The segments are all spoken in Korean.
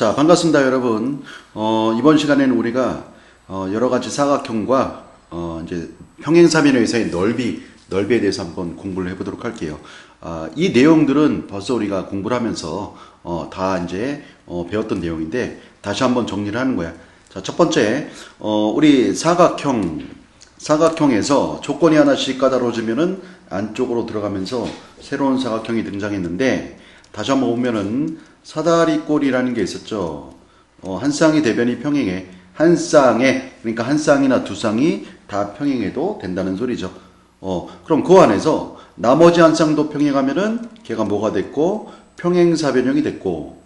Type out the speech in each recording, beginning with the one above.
자, 반갑습니다, 여러분. 어, 이번 시간에는 우리가 어, 여러 가지 사각형과 어, 이제 평행사변에서의 넓이, 넓이에 대해서 한번 공부를 해보도록 할게요. 아, 이 내용들은 벌써 우리가 공부를 하면서 어, 다 이제 어, 배웠던 내용인데 다시 한번 정리를 하는 거야. 자, 첫 번째, 어, 우리 사각형, 사각형에서 조건이 하나씩 까다로워지면은 안쪽으로 들어가면서 새로운 사각형이 등장했는데 다시 한번 보면은 사다리꼴이라는 게 있었죠. 어, 한 쌍의 대변이 평행해. 한 쌍에, 그러니까 한 쌍이나 두 쌍이 다 평행해도 된다는 소리죠. 어, 그럼 그 안에서 나머지 한 쌍도 평행하면은 걔가 뭐가 됐고, 평행사변형이 됐고,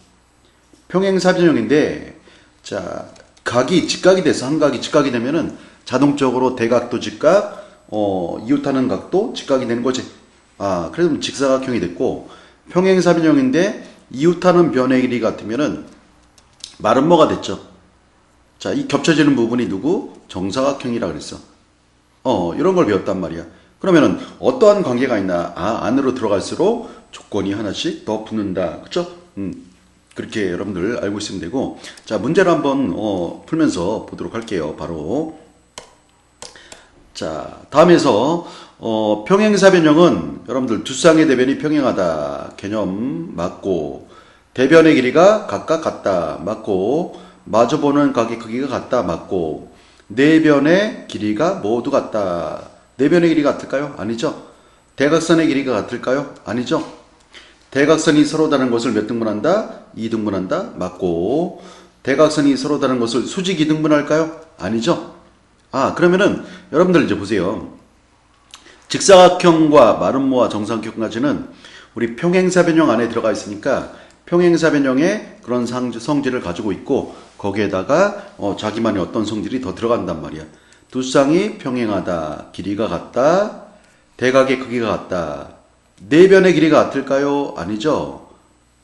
평행사변형인데, 자, 각이 직각이 돼서 한 각이 직각이 되면은 자동적으로 대각도 직각, 어, 이웃하는 각도 직각이 되는 거지. 아, 그래서 직사각형이 됐고, 평행사변형인데 이웃하는 변의 길이 같으면은 말은 뭐가 됐죠? 자, 이 겹쳐지는 부분이 누구? 정사각형이라 그랬어. 어, 이런 걸 배웠단 말이야. 그러면은 어떠한 관계가 있나? 아, 안으로 들어갈수록 조건이 하나씩 더 붙는다. 그쵸? 음, 그렇게 여러분들 알고 있으면 되고. 자, 문제를 한번, 어, 풀면서 보도록 할게요. 바로. 자, 다음에서 어, 평행사 변형은 여러분들 두 쌍의 대변이 평행하다 개념 맞고 대변의 길이가 각각 같다 맞고 마주보는 각의 크기가 같다 맞고 네 변의 길이가 모두 같다. 네 변의 길이 같을까요? 아니죠. 대각선의 길이가 같을까요? 아니죠. 대각선이 서로 다른 것을 몇 등분한다? 2등분한다? 맞고 대각선이 서로 다른 것을 수직 2등분할까요? 아니죠. 아, 그러면은 여러분들 이제 보세요. 직사각형과 마름모와 정사각형까지는 우리 평행사 변형 안에 들어가 있으니까 평행사 변형의 그런 상, 성질을 가지고 있고 거기에다가 어, 자기만의 어떤 성질이 더 들어간단 말이야. 두 쌍이 평행하다, 길이가 같다, 대각의 크기가 같다. 네 변의 길이가 같을까요? 아니죠.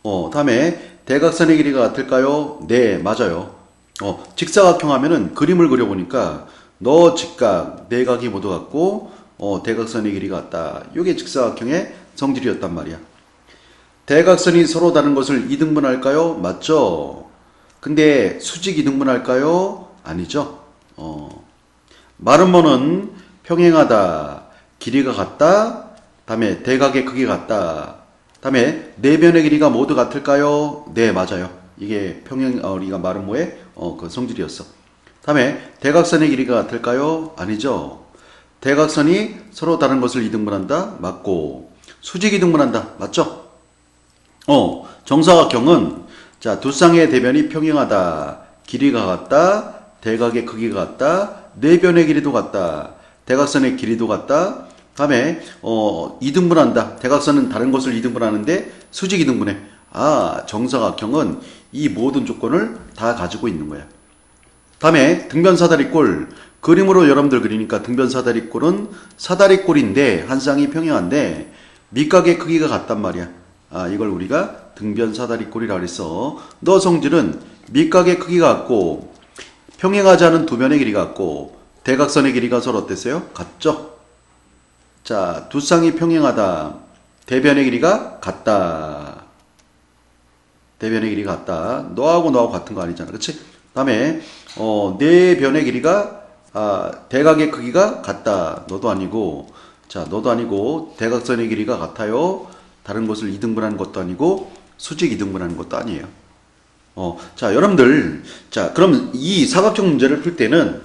어, 다음에 대각선의 길이가 같을까요? 네, 맞아요. 어, 직사각형 하면은 그림을 그려보니까 너 직각, 내각이 모두 같고 어, 대각선의 길이가 같다. 이게 직사각형의 성질이었단 말이야. 대각선이 서로 다른 것을 2등분할까요? 맞죠? 근데 수직 2등분할까요? 아니죠. 어. 마름모는 평행하다. 길이가 같다. 다음에 대각의 크기가 같다. 다음에 네 변의 길이가 모두 같을까요? 네, 맞아요. 이게 평행 어, 우리가 마름모의 어, 그 성질이었어. 다음에 대각선의 길이가 같을까요? 아니죠. 대각선이 서로 다른 것을 이등분한다? 맞고. 수직 이등분한다? 맞죠? 어, 정사각형은 자, 두 쌍의 대변이 평행하다. 길이가 같다. 대각의 크기가 같다. 네 변의 길이도 같다. 대각선의 길이도 같다. 다음에 어, 이등분한다. 대각선은 다른 것을 이등분하는데 수직 이등분해. 아, 정사각형은 이 모든 조건을 다 가지고 있는 거야. 다음에 등변사다리꼴 그림으로 여러분들 그리니까 등변 사다리꼴은 사다리꼴인데 한 쌍이 평행한데 밑각의 크기가 같단 말이야. 아 이걸 우리가 등변 사다리꼴이라 그랬어. 너 성질은 밑각의 크기가 같고 평행하지 않은 두 변의 길이가 같고 대각선의 길이가 서로 어땠어요? 같죠? 자, 두 쌍이 평행하다. 대변의 길이가 같다. 대변의 길이가 같다. 너하고 너하고 같은 거 아니잖아. 그치? 다음에, 어, 네 변의 길이가, 아, 대각의 크기가 같다. 너도 아니고, 자, 너도 아니고, 대각선의 길이가 같아요. 다른 것을 이등분하는 것도 아니고, 수직 이등분하는 것도 아니에요. 어, 자, 여러분들, 자, 그럼 이 사각형 문제를 풀 때는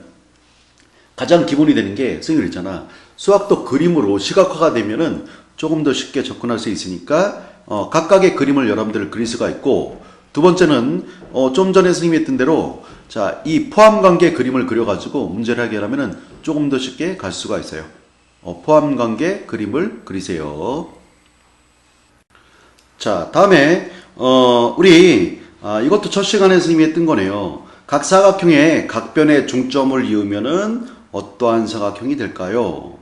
가장 기본이 되는 게, 선생님 있잖아. 수학도 그림으로 시각화가 되면은 조금 더 쉽게 접근할 수 있으니까, 어, 각각의 그림을 여러분들 그릴 수가 있고, 두 번째는, 어, 좀 전에 선생님이 했던 대로, 자, 이 포함 관계 그림을 그려가지고 문제를 해결하면은 조금 더 쉽게 갈 수가 있어요. 어, 포함 관계 그림을 그리세요. 자, 다음에, 어, 우리, 아, 이것도 첫 시간에 선생님이 했던 거네요. 각 사각형의 각변의 중점을 이으면은 어떠한 사각형이 될까요?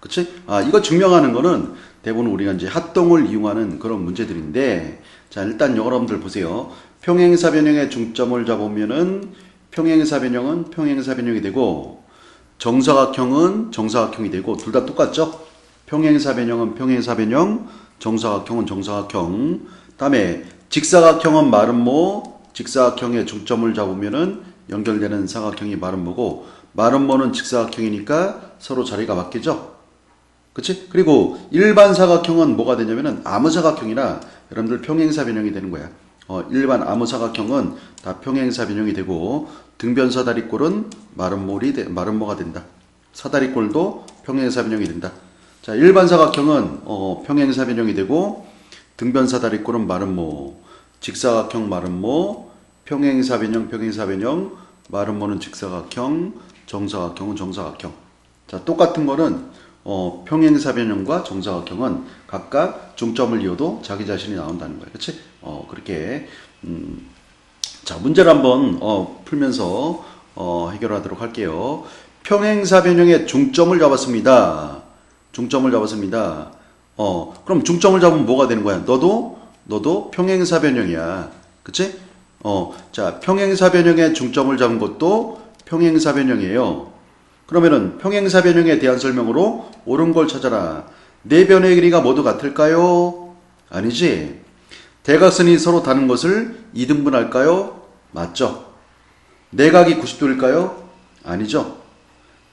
그치? 아, 이거 증명하는 거는 대부분 우리가 이제 합동을 이용하는 그런 문제들인데, 자, 일단 여러분들 보세요. 평행사 변형의 중점을 잡으면은 평행사 변형은 평행사 변형이 되고, 정사각형은 정사각형이 되고, 둘 다 똑같죠? 평행사 변형은 평행사 변형, 정사각형은 정사각형. 다음에 직사각형은 마름모, 직사각형의 중점을 잡으면은 연결되는 사각형이 마름모고 마름모는 직사각형이니까 서로 자리가 바뀌죠. 그치? 그리고 일반 사각형은 뭐가 되냐면은 아무 사각형이나 여러분들 평행사 변형이 되는 거야. 어, 일반 아무 사각형은 다 평행사 변형이 되고 등변 사다리꼴은 마름모리 되- 마름모가 된다. 사다리꼴도 평행사 변형이 된다. 자, 일반 사각형은 어, 평행사 변형이 되고 등변 사다리꼴은 마름모, 직사각형 마름모, 평행사 변형 평행사 변형, 마름모는 직사각형, 정사각형은 정사각형. 자, 똑같은 거는 어, 평행사 변형과 정사각형은 각각 중점을 이어도 자기 자신이 나온다는 거예요. 그렇지? 어, 그렇게 음, 자, 문제를 한번 어, 풀면서 어, 해결하도록 할게요. 평행사 변형의 중점을 잡았습니다. 중점을 잡았습니다. 어, 그럼 중점을 잡으면 뭐가 되는 거야? 너도 너도 평행사 변형이야. 그치? 어, 자, 평행사 변형의 중점을 잡은 것도 평행사 변형이에요. 그러면은 평행사 변형에 대한 설명으로 옳은 걸 찾아라. 네 변의 길이가 모두 같을까요? 아니지. 대각선이 서로 다른 것을 2등분할까요? 맞죠. 내각이 90도일까요? 아니죠.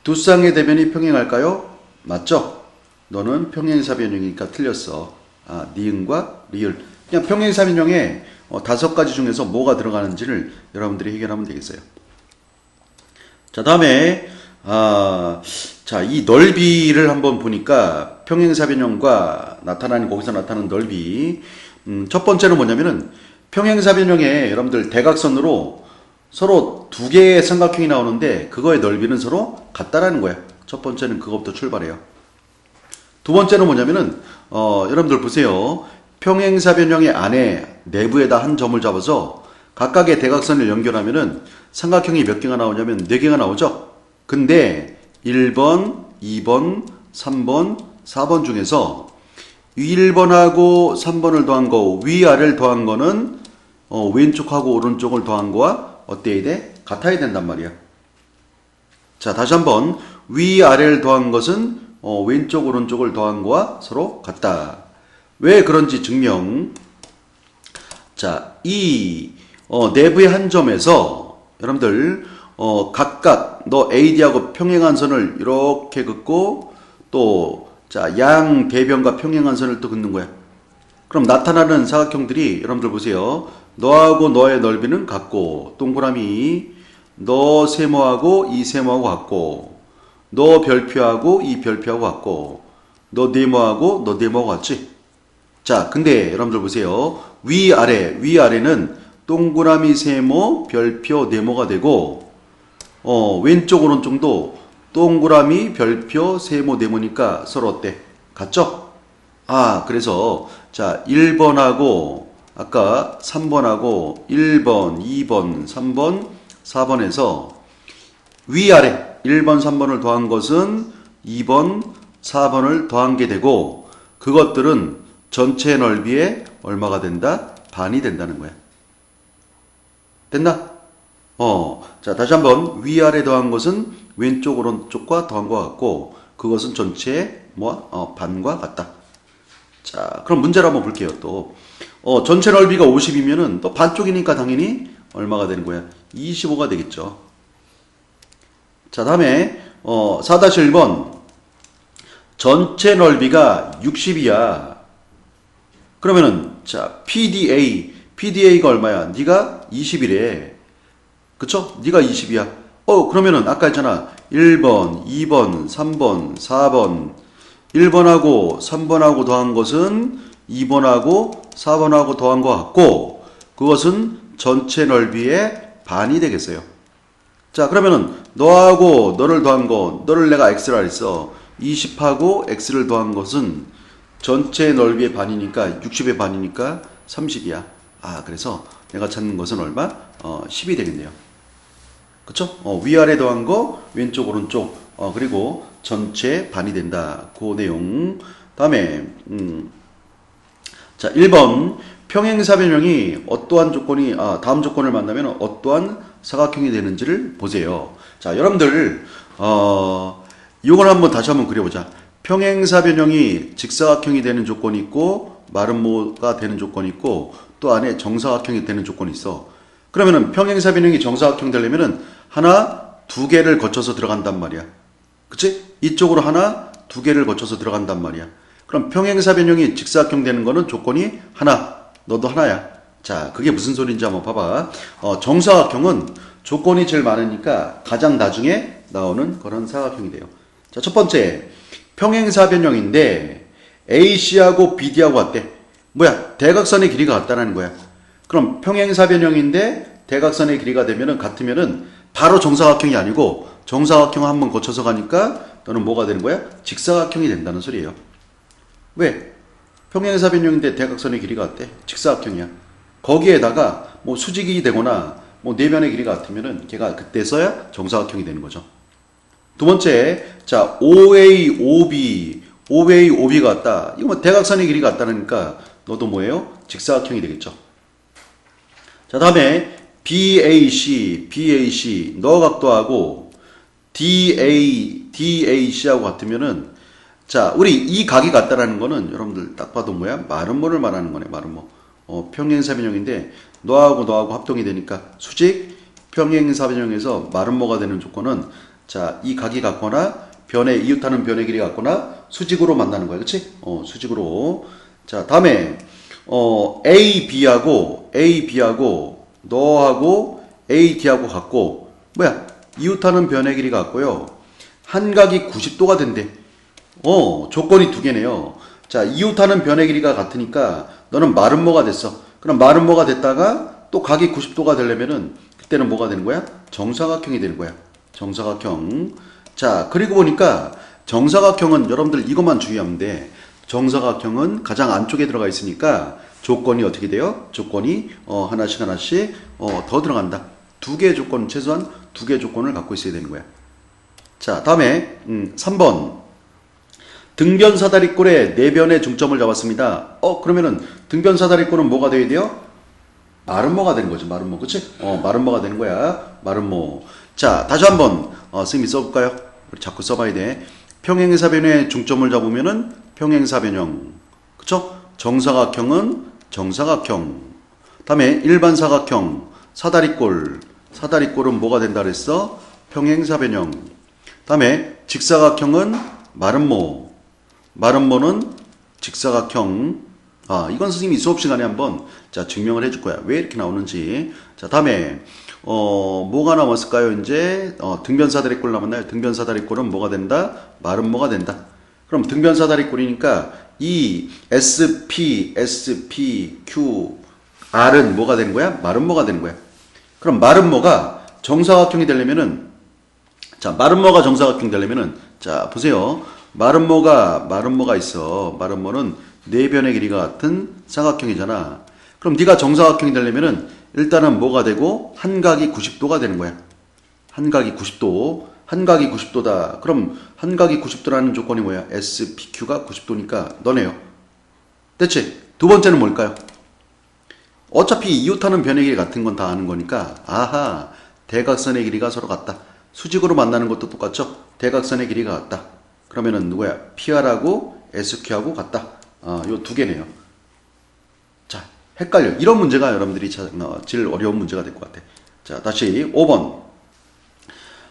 두 쌍의 대변이 평행할까요? 맞죠. 너는 평행사 변형이니까 틀렸어. 아, 니은과 리을. 그냥 평행사 변형에 어, 다섯 가지 중에서 뭐가 들어가는지를 여러분들이 해결하면 되겠어요. 자, 다음에, 아, 자, 이 넓이를 한번 보니까 평행사 변형과 나타나는, 거기서 나타나는 넓이. 음, 첫 번째는 뭐냐면은 평행사 변형에 여러분들 대각선으로 서로 두 개의 삼각형이 나오는데 그거의 넓이는 서로 같다라는 거야. 첫 번째는 그것부터 출발해요. 두 번째는 뭐냐면은 어, 여러분들 보세요. 평행사 변형의 안에 내부에다 한 점을 잡아서 각각의 대각선을 연결하면은 삼각형이 몇 개가 나오냐면 네 개가 나오죠. 근데 1번, 2번, 3번, 4번 중에서 1번하고 3번을 더한 거, 위아래를 더한 거는 어, 왼쪽하고 오른쪽을 더한 거와 어때야 돼? 같아야 된단 말이야. 자, 다시 한번 위아래를 더한 것은 어, 왼쪽 오른쪽을 더한 거와 서로 같다. 왜 그런지 증명. 자, 이 어, 내부의 한 점에서 여러분들 어, 각각 너 AD하고 평행한 선을 이렇게 긋고 또 자, 양 대변과 평행한 선을 또 긋는 거야. 그럼 나타나는 사각형들이 여러분들 보세요. 너하고 너의 넓이는 같고 동그라미 너 세모하고 이 세모하고 같고 너 별표하고 이 별표하고 같고 너 네모하고 너 네모하고 같지? 자, 근데 여러분들 보세요. 위아래 위아래는 동그라미 세모 별표 네모가 되고 어, 왼쪽 오른쪽도 동그라미 별표 세모 네모니까 서로 어때? 같죠? 아, 그래서 자, 1번하고 아까 3번하고 1번, 2번, 3번, 4번에서 위아래 1번, 3번을 더한 것은 2번, 4번을 더한 게 되고 그것들은 전체 넓이의 얼마가 된다? 반이 된다는 거야. 됐나? 어, 자, 다시 한번 위아래 더한 것은 왼쪽, 오른쪽과 더한 것 같고 그것은 전체의 뭐, 어, 반과 같다. 자, 그럼 문제를 한번 볼게요, 또. 어, 전체 넓이가 50이면은 또 반쪽이니까 당연히 얼마가 되는 거야? 25가 되겠죠. 자, 다음에, 어, 4-1번. 전체 넓이가 60이야. 그러면은, 자, PDA. PDA가 얼마야? 네가 20이래. 그쵸? 네가 20이야. 어, 그러면은 아까 했잖아. 1번, 2번, 3번, 4번. 1번하고 3번하고 더한 것은 2번하고 4번하고 더한 것 같고 그것은 전체 넓이의 반이 되겠어요. 자 그러면은 너하고 너를 더한 거 너를 내가 x라 했어. 20하고 x를 더한 것은 전체 넓이의 반이니까 60의 반이니까 30이야. 아 그래서 내가 찾는 것은 얼마? 어 10이 되겠네요. 그쵸? 어, 위아래 더한 거 왼쪽 오른쪽 어, 그리고 전체 반이 된다. 그 내용. 다음에 음, 자 1번 평행사 변형이 어떠한 조건이 아, 다음 조건을 만나면 어떠한 사각형이 되는지를 보세요. 자 여러분들 어, 이걸 한번 다시 한번 그려보자. 평행사 변형이 직사각형이 되는 조건이 있고 마름모가 되는 조건이 있고 또 안에 정사각형이 되는 조건이 있어. 그러면은 평행사 변형이 정사각형 되려면은 하나, 두 개를 거쳐서 들어간단 말이야. 그치? 이쪽으로 하나, 두 개를 거쳐서 들어간단 말이야. 그럼 평행사 변형이 직사각형 되는 거는 조건이 하나, 너도 하나야. 자, 그게 무슨 소리인지 한번 봐봐. 어, 정사각형은 조건이 제일 많으니까 가장 나중에 나오는 그런 사각형이 돼요. 자, 첫 번째. 평행사 변형인데 AC하고 BD하고 같대. 뭐야? 대각선의 길이가 같다라는 거야. 그럼 평행사 변형인데 대각선의 길이가 되면은 같으면은 바로 정사각형이 아니고 정사각형 한번 거쳐서 가니까 너는 뭐가 되는 거야? 직사각형이 된다는 소리예요. 왜? 평행사 변형인데 대각선의 길이가 같대. 직사각형이야. 거기에다가 뭐 수직이 되거나 뭐 내면의 길이가 같으면은 걔가 그때 써야 정사각형이 되는 거죠. 두 번째, 자, OA, OB, OA, OB가 같다. 이거 뭐 대각선의 길이가 같다니까 너도 뭐예요? 직사각형이 되겠죠. 자, 다음에 BAC, BAC, 너 각도하고 DA, DAC하고 같으면은 자, 우리 이 각이 같다라는 거는 여러분들 딱 봐도 뭐야? 마름모를 말하는 거네, 마름모. 어, 평행사변형인데 너하고 너하고 합동이 되니까 수직 평행사변형에서 마름모가 되는 조건은 자, 이 각이 같거나 변의 이웃하는 변의 길이 같거나 수직으로 만나는 거야. 그렇지? 어, 수직으로. 자, 다음에 어, A, B하고 A, B하고 너하고 A, D하고 같고 뭐야? 이웃하는 변의 길이 같고요. 한 각이 90도가 된대. 어, 조건이 두 개네요. 자, 이웃하는 변의 길이가 같으니까 너는 마름모가 됐어. 그럼 마름모가 됐다가 또 각이 90도가 되려면은 그때는 뭐가 되는 거야? 정사각형이 되는 거야. 정사각형. 자, 그리고 보니까 정사각형은 여러분들 이것만 주의하면 돼. 정사각형은 가장 안쪽에 들어가 있으니까 조건이 어떻게 돼요? 조건이 어, 하나씩 하나씩 어, 더 들어간다. 두 개의 조건, 최소한 두 개의 조건을 갖고 있어야 되는 거야. 자, 다음에 음, 3번. 등변 사다리꼴의 내변의 중점을 잡았습니다. 어, 그러면은 등변 사다리꼴은 뭐가 돼야 돼요? 마름모가 되는 거죠. 마름모. 그치? 어, 마름모가 되는 거야. 마름모. 자, 다시 한번, 어, 선생님이 써볼까요? 자꾸 써봐야 돼. 평행사변의 중점을 잡으면은 평행사변형. 그쵸? 정사각형은 정사각형. 다음에 일반 사각형, 사다리꼴. 사다리꼴은 뭐가 된다 그랬어? 평행사변형. 다음에 직사각형은 마름모. 마름모는 직사각형. 아, 이건 선생님이 수업 시간에 한번 자, 증명을 해줄 거야. 왜 이렇게 나오는지. 자, 다음에 어, 뭐가 남았을까요? 이제 어, 등변사다리꼴 남았나요? 등변사다리꼴은 뭐가 된다? 마름모가 된다. 그럼 등변사다리꼴이니까 이 SP, SP, Q, R은 뭐가 되는 거야? 마름모가 되는 거야. 그럼 마름모가 정사각형이 되려면은 자, 마름모가 정사각형 되려면은 자, 보세요. 마름모가 마름모가 있어. 마름모는 네 변의 길이가 같은 사각형이잖아. 그럼 네가 정사각형이 되려면은 일단은 뭐가 되고 한 각이 90도가 되는 거야. 한 각이 90도. 한 각이 90도다. 그럼 한 각이 90도라는 조건이 뭐야? SPQ가 90도니까 너네요. 됐지? 두 번째는 뭘까요? 어차피 이웃하는 변의 길이 같은 건 다 아는 거니까 아하 대각선의 길이가 서로 같다. 수직으로 만나는 것도 똑같죠? 대각선의 길이가 같다. 그러면은 누구야? PR하고 SQ하고 같다. 아, 요 두 개네요. 자, 헷갈려. 이런 문제가 여러분들이 찾, 어, 제일 어려운 문제가 될 것 같아. 자, 다시 5번.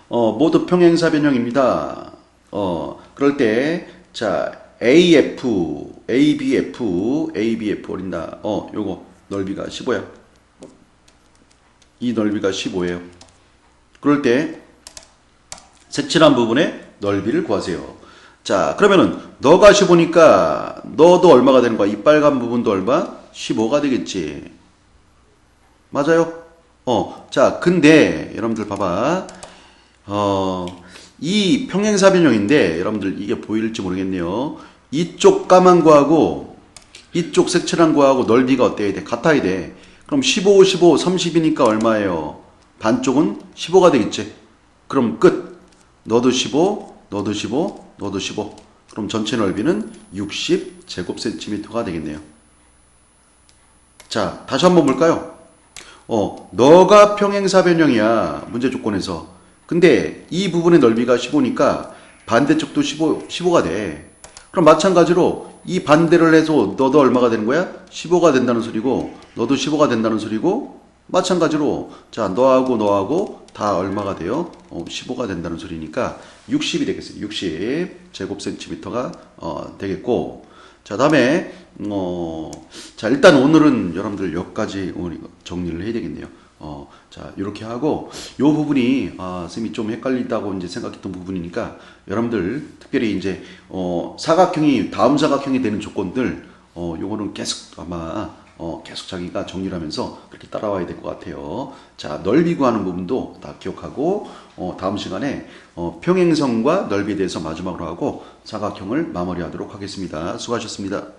어, 모두 평행사 변형입니다. 어, 그럴 때, 자, AF, ABF, ABF 어린다. 어, 요거 넓이가 15야. 이 넓이가 15예요. 그럴 때, 색칠한 부분의 넓이를 구하세요. 자, 그러면은 너가 15니까 너도 얼마가 되는 거야? 이 빨간 부분도 얼마? 15가 되겠지. 맞아요? 어, 자, 근데 여러분들 봐봐. 어, 이 평행사변형인데 여러분들 이게 보일지 모르겠네요. 이쪽 까만 거하고 이쪽 색칠한 거하고 넓이가 어때야 돼? 같아야 돼. 그럼 15, 15, 30이니까 얼마예요? 반쪽은 15가 되겠지. 그럼 끝. 너도 15, 너도 15, 너도 15. 그럼 전체 넓이는 60 제곱센티미터가 되겠네요. 자, 다시 한번 볼까요? 어, 너가 평행사변형이야. 문제 조건에서. 근데 이 부분의 넓이가 15니까 반대쪽도 15, 15가 돼. 그럼 마찬가지로 이 반대를 해서 너도 얼마가 되는 거야? 15가 된다는 소리고, 너도 15가 된다는 소리고, 마찬가지로 자 너하고 너하고 다 얼마가 돼요? 어, 15가 된다는 소리니까 60이 되겠어요. 60 제곱센티미터가 어, 되겠고 자 다음에 어, 자 일단 오늘은 여러분들 여기까지 정리를 해야 되겠네요. 어, 자 이렇게 하고 요 부분이 아 쌤이 좀 헷갈린다고 이제 생각했던 부분이니까 여러분들 특별히 이제 어, 사각형이 다음 사각형이 되는 조건들 어, 요거는 계속 아마 어, 계속 자기가 정리를 하면서 그렇게 따라와야 될 것 같아요. 자, 넓이 구하는 부분도 다 기억하고, 어, 다음 시간에 어, 평행선과 넓이에 대해서 마지막으로 하고 사각형을 마무리하도록 하겠습니다. 수고하셨습니다.